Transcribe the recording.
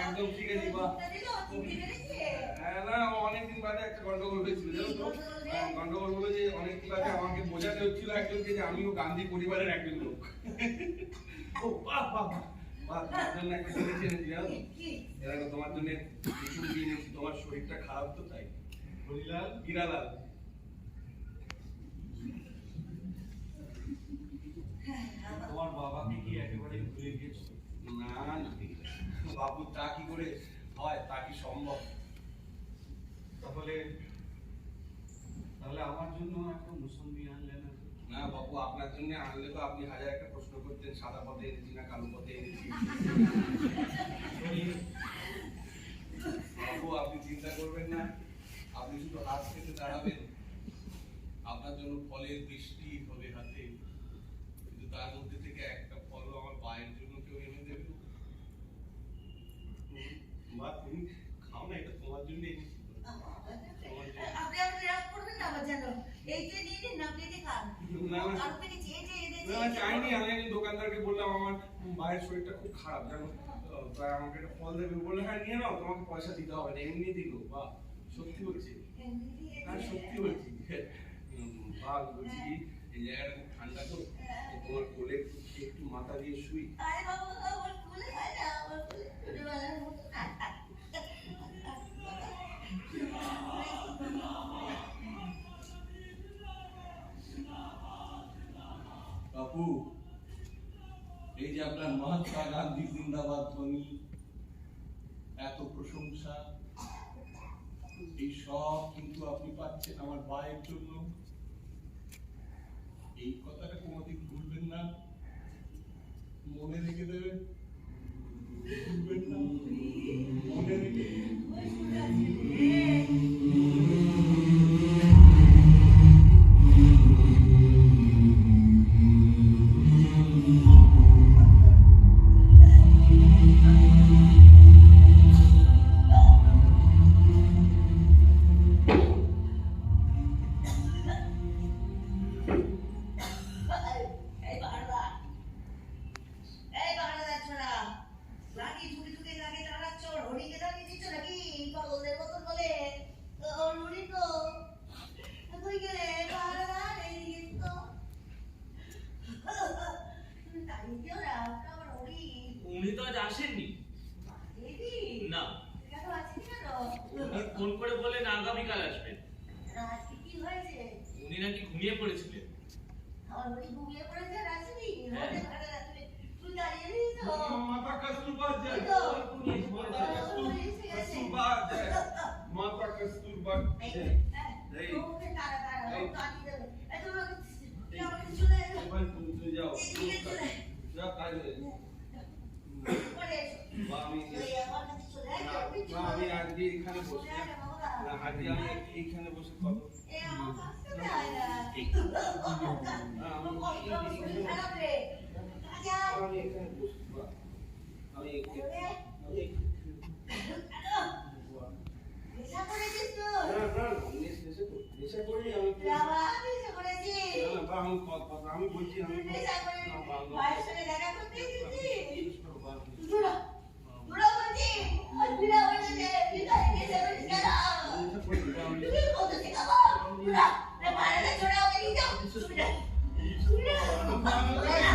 একদম ঠিক আছি, বাহ। মুখটা দিলে ও চুপি মেরেছে। হ্যাঁ, না অনেকদিন বাদে একটা গন্ডগোল হয়েছিল জানো তো কি গন্ডগোল রে? হ্যাঁ, গন্ডগোল হলো যে অনেকদিন বাদে আমাকে বোঝাতে হচ্ছিল একজনকে যে আমিও গান্ধী পরিবারের একজন লোক ও বাহ বাহ তোমার জন্য তোমার শরীরটা খারাপ তো তাই হরিলাল গিরালাল তোমার বাবাকে কি একেবারে ভুলে গিয়েছো না না বাবু তা কি করে হয় তা কি সম্ভব? তাহলে তাহলে আমার জন্য একটা মুসম্বি আনলে না? না বাবু আপনার জন্য আনলে তো আপনি হাজার একটা প্রশ্ন করতেন সাদা পথে এনেছি না কালো পথে এনেছি। বাবু আপনি চিন্তা করবেন না আপনি শুধু হাত থেকে দাঁড়াবেন। আপনার জন্য ফলের বৃষ্টি হবে হাতে কিন্তু তার মধ্যে থেকে একটা ফলও আমার পায়ের জন্য কেউ এনে দেবে বা তুমি তোমার জন্য এনেছি আমি একজন দোকানদারকে বললাম আমার মায়ের শরীরটা খুব খারাপ জানো আমাকে একটা ফল দেবে বলল হ্যাঁ নিয়ে তোমাকে পয়সা দিতে হবে না এমনি দিল বা সত্যি বলছি হ্যাঁ সত্যি বলছি বা বলছি এই জায়গাটা খুব ঠান্ডা তো তোমার কোলে একটু মাথা দিয়ে শুই বাপু। এই যে আপনার মহাত্মা গান্ধী জিন্দাবাদ ধ্বনি এত প্রশংসা, এই সব কিন্তু আপনি পাচ্ছেন আমার ভাইয়ের জন্য। এই কথাটা কোনোদিন ভুলবেন না। মনে রেখে দেবেন। হরিকে দাঁড়িয়ে দিচ্ছ নাকি? পাগলদের মতন বলে। ও, হরি তো। কই গেলে? বারবার এইদিকে তো। তুমি দাঁড়িয়ে দিও আমার হরি। উনি তো আজ আসেননি না কেন আসেনি কেন? ফোন করে বলেন আগামীকাল আসবেন আজকে কি হয়েছে? উনি নাকি ঘুমিয়ে পড়েছিলেন আমার হরি ঘুমিয়ে পড়েছে হ্যাঁ। হতে পারে না, তুমি- তুমি দাঁড়িয়ে রয়েছো। মাতা কস্তুরবা জয় এই তো। আমি। আজকে এখানে বসে আজকে আমি এইখানে বসে। না, আমি এখানে বসে আমি Yeah.